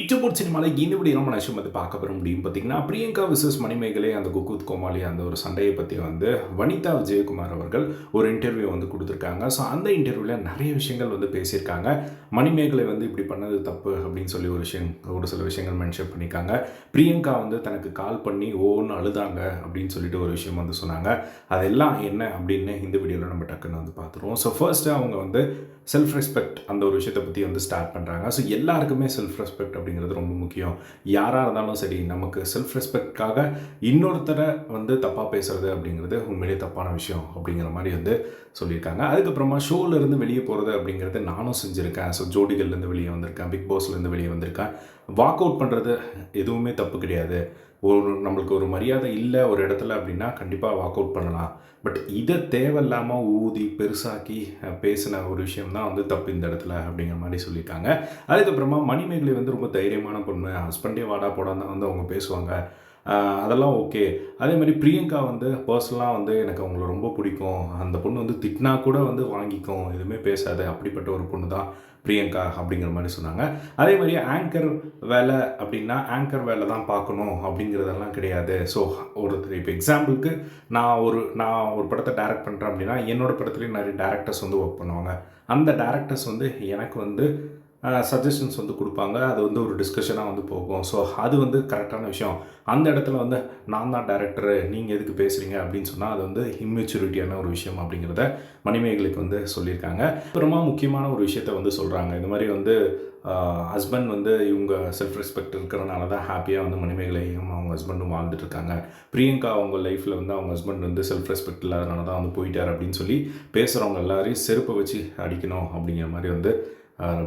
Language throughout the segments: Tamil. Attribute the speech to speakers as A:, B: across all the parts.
A: இச்சபோட் சினிமாவில் இந்த விட நம்ம விஷயம் வந்து பார்க்க பெற முடியும். பார்த்தீங்கன்னா பிரியங்கா விசஸ் மணிமேகலை அந்த குக்குத் கோமாளி அந்த ஒரு சண்டையை பற்றி வந்து வனிதா விஜயகுமார் அவர்கள் ஒரு இன்டர்வியூ வந்து கொடுத்துருக்காங்க. ஸோ அந்த இன்டர்வியூவில் நிறைய விஷயங்கள் வந்து பேசியிருக்காங்க. மணிமேகலை வந்து இப்படி பண்ணது தப்பு அப்படின்னு சொல்லி ஒரு விஷயம் ஒரு சில விஷயங்கள் மென்ஷன் பண்ணியிருக்காங்க. பிரியங்கா வந்து தனக்கு கால் பண்ணி ஓன்னு அழுதாங்க அப்படின்னு சொல்லிட்டு ஒரு விஷயம் வந்து சொன்னாங்க. அதெல்லாம் என்ன அப்படின்னு இந்த வீடியோவில் நம்ம டக்குன்னு வந்து பார்த்துருவோம். ஸோ ஃபர்ஸ்ட்டு அவங்க வந்து செல்ஃப் ரெஸ்பெக்ட் அந்த ஒரு விஷயத்தை பற்றி வந்து ஸ்டார்ட் பண்ணுறாங்க ஸோ எல்லாருக்குமே செல்ஃப் ரெஸ்பெக்ட் அப்படிங்கிறது ரொம்ப முக்கியம். யாராக இருந்தாலும் சரி நமக்கு செல்ஃப் ரெஸ்பெக்ட்காக இன்னொருத்தரை வந்து தப்பாக பேசுறது அப்படிங்கிறது உண்மையிலேயே தப்பான விஷயம் அப்படிங்கிற மாதிரி வந்து சொல்லியிருக்காங்க. அதுக்கப்புறமா ஷோலேருந்து வெளியே போகிறது அப்படிங்கிறது நானும் செஞ்சுருக்கேன். ஸோ ஜோடிகள்லேருந்து வெளியே வந்திருக்கேன். பிக் பாஸ்லேருந்து வெளியே வந்திருக்கேன். வாக் அவுட் பண்ணுறது எதுவுமே தப்பு கிடையாது. ஒரு நம்மளுக்கு ஒரு மரியாதை இல்லை ஒரு இடத்துல அப்படின்னா கண்டிப்பாக வாக் அவுட் பண்ணலாம். பட் இதை தேவையில்லாமல் ஊதி பெருசாக்கி பேசின ஒரு விஷயம் தான் வந்து தப்பு இந்த இடத்துல அப்படிங்கிற மாதிரி சொல்லியிருக்காங்க. அதுக்கப்புறமா மணிமேகலை வந்து ரொம்ப தைரியமான பொண்ணு. ஹஸ்பண்டே வாடா போடான்னு வந்து அவங்க பேசுவாங்க. அதெல்லாம் ஓகே. அதே மாதிரி பிரியங்கா வந்து பர்சனலாக வந்து எனக்கு அவங்கள ரொம்ப பிடிக்கும். அந்த பொண்ணு வந்து திட்டினா கூட வந்து வாங்கிக்கும். எதுவுமே பேசாது. அப்படிப்பட்ட ஒரு பொண்ணு தான் பிரியங்கா அப்படிங்கிற மாதிரி சொன்னாங்க. அதே மாதிரி ஆங்கர் வேலை அப்படின்னா ஆங்கர் வேலை தான் பார்க்கணும் அப்படிங்கிறதெல்லாம் கிடையாது. ஸோ ஒரு இப்போ எக்ஸாம்பிளுக்கு நான் ஒரு நான் ஒரு படத்தை டைரக்ட் பண்ணுறேன் அப்படின்னா என்னோடய படத்துலேயும் நிறைய டேரக்டர்ஸ் வந்து ஒர்க் பண்ணுவாங்க. அந்த டேரக்டர்ஸ் வந்து எனக்கு வந்து சஜஷன்ஸ் வந்து கொடுப்பாங்க. அது வந்து ஒரு டிஸ்கஷனாக வந்து போகும். ஸோ அது வந்து கரெக்டான விஷயம். அந்த இடத்துல வந்து நான் தான் டேரக்டரு நீங்கள் எதுக்கு பேசுகிறீங்க அப்படின்னு சொன்னால் அது வந்து இம்மெச்சூரிட்டியான ஒரு விஷயம் அப்படிங்கிறத மணிமேகலைக்கு வந்து சொல்லியிருக்காங்க. அப்புறமா முக்கியமான ஒரு விஷயத்த வந்து சொல்கிறாங்க இந்த மாதிரி வந்து ஹஸ்பண்ட் வந்து இவங்க செல்ஃப் ரெஸ்பெக்ட் இருக்கிறனால தான் ஹாப்பியாக வந்து மணிமேகலையும் அவங்க ஹஸ்பண்டும் வாழ்ந்துட்டுருக்காங்க பிரியங்கா அவங்க லைஃப்பில் வந்து அவங்க ஹஸ்பண்ட் வந்து செல்ஃப் ரெஸ்பெக்ட் இல்லாதனால தான் வந்து போயிட்டார் அப்படின்னு சொல்லி பேசுகிறவங்க எல்லாரையும் செருப்பை வச்சு அடிக்கணும் அப்படிங்கிற மாதிரி வந்து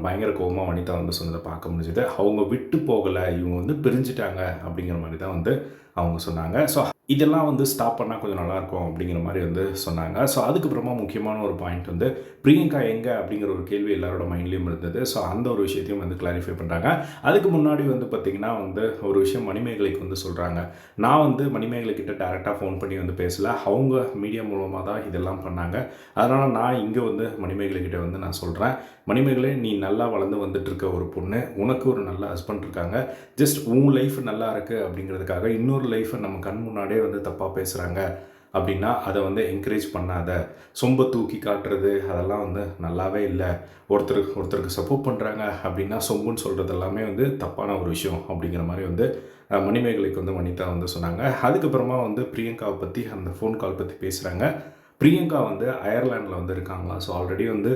A: பயங்கர கோபமாக வனிதா வந்து சொன்னதை பார்க்க முடிஞ்சது. அவங்க விட்டு போகலை இவங்க வந்து பிரிஞ்சுட்டாங்க அப்படிங்கிற மாதிரி தான் வந்து அவங்க சொன்னாங்க. ஸோ இதெல்லாம் வந்து ஸ்டாப் பண்ணால் கொஞ்சம் நல்லாயிருக்கும் அப்படிங்கிற மாதிரி வந்து சொன்னாங்க. ஸோ அதுக்கப்புறமா முக்கியமான ஒரு பாயிண்ட் வந்து பிரியங்கா எங்கே? அப்படிங்கிற ஒரு கேள்வி எல்லாரோட மைண்ட்லேயும் இருந்தது. ஸோ அந்த ஒரு விஷயத்தையும் வந்து கிளாரிஃபை பண்ணுறாங்க அதுக்கு முன்னாடி வந்து பார்த்திங்கன்னா வந்து ஒரு விஷயம் மணிமேகலைக்கு வந்து சொல்கிறாங்க நான் வந்து மணிமேகலை கிட்ட டேரெக்டாக ஃபோன் பண்ணி வந்து பேசலை. அவங்க மீடியா மூலமாக தான் இதெல்லாம் பண்ணாங்க. அதனால் நான் இங்கே வந்து மணிமேகலை கிட்ட வந்து நான் சொல்கிறேன் மணிமேகலை நீ நல்லா வளர்ந்து வந்துட்டுருக்க ஒரு பொண்ணு. உனக்கு ஒரு நல்ல ஹஸ்பண்ட் இருக்காங்க. ஜஸ்ட் உன் லைஃப் நல்லா இருக்குது அப்படிங்கிறதுக்காக இன்னொரு லைஃப்பை நம்ம கண் முன்னாடி முன்னாடியே வந்து தப்பாக பேசுகிறாங்க அப்படின்னா அதை வந்து என்கரேஜ் பண்ணாத. சொம்ப தூக்கி காட்டுறது அதெல்லாம் வந்து நல்லாவே இல்லை. ஒருத்தருக்கு ஒருத்தருக்கு சப்போர்ட் பண்ணுறாங்க அப்படின்னா சொம்புன்னு சொல்கிறது எல்லாமே வந்து தப்பான ஒரு விஷயம் அப்படிங்கிற மாதிரி வந்து மணிமேகலைக்கு வந்து வனிதா வந்து சொன்னாங்க. அதுக்கப்புறமா வந்து பிரியங்காவை பற்றி அந்த ஃபோன் கால் பற்றி பேசுகிறாங்க பிரியங்கா வந்து அயர்லாண்டில் வந்து இருக்காங்களா? ஸோ ஆல்ரெடி வந்து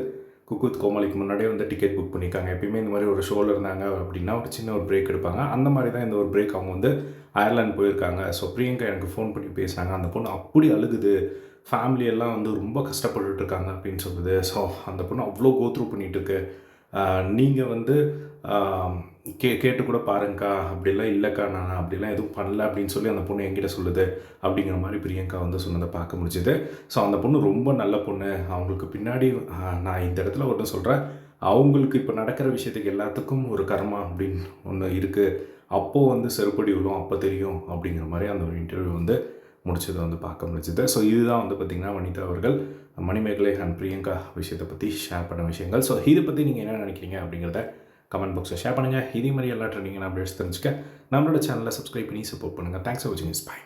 A: குக்குத் கோமாளிக்கு முன்னாடியே வந்து டிக்கெட் புக் பண்ணியிருக்காங்க. எப்பயுமே இந்த மாதிரி ஒரு ஷோவில் இருந்தாங்க அப்படின்னா ஒரு சின்ன ஒரு பிரேக் எடுப்பாங்க. அந்த மாதிரி தான் இந்த ஒரு பிரேக் அவங்க வந்து அயர்லாந்து போயிருக்காங்க. ஸோ பிரியங்கா எனக்கு ஃபோன் பண்ணி பேசுனாங்க. அந்த பொண்ணு அப்படி அழுகுது. ஃபேமிலியெல்லாம் வந்து ரொம்ப கஷ்டப்பட்டுட்டு இருக்காங்க அப்படின்னு சொல்லுது. ஸோ அந்த பொண்ணு அவ்வளோ கோத்ரூ பண்ணிகிட்டு இருக்கு. நீங்கள் வந்து கே கேட்டு கூட பாருங்கக்கா அப்படிலாம் இல்லைக்கா நான் அப்படிலாம் எதுவும் பண்ணல அப்படின்னு சொல்லி அந்த பொண்ணு என்கிட்ட சொல்லுது. அப்படிங்கிற மாதிரி பிரியங்கா வந்து சொன்னதை பார்க்க முடிஞ்சுது. ஸோ அந்த பொண்ணு ரொம்ப நல்ல பொண்ணு. அவங்களுக்கு பின்னாடி நான் இந்த இடத்துல ஒன்று சொல்கிறேன் அவங்களுக்கு இப்போ நடக்கிற விஷயத்துக்கு எல்லாத்துக்கும் ஒரு கர்மா அப்படின்னு ஒன்று இருக்குது அப்போது வந்து செருப்படி விழும் அப்போ தெரியும் அப்படிங்கிற மாதிரி அந்த ஒரு இன்டர்வியூ வந்து முடிச்சதை வந்து பார்க்க முடிஞ்சுது. ஸோ இதுதான் வந்து பார்த்திங்கன்னா வனிதா அவர்கள் மணிமேகலை அண்ட் பிரியங்கா விஷயத்தை பற்றி ஷேர் பண்ண விஷயங்கள். ஸோ இதை பற்றி நீங்கள் என்ன நினைக்கிறீங்க அப்படிங்கிறத கமெண்ட் பாக்ஸில் ஷேர் பண்ணுங்கள் இதே மாதிரி எல்லா ட்ரெண்டிங்கான அப்டேட்ஸ் தெரிஞ்சுக்க நம்மளோட சேனலை சப்ஸ்கிரைப் பண்ணி சப்போர்ட் பண்ணுங்கள் தேங்க்ஸ் ஃபார் வாட்சிங் இஸ் பை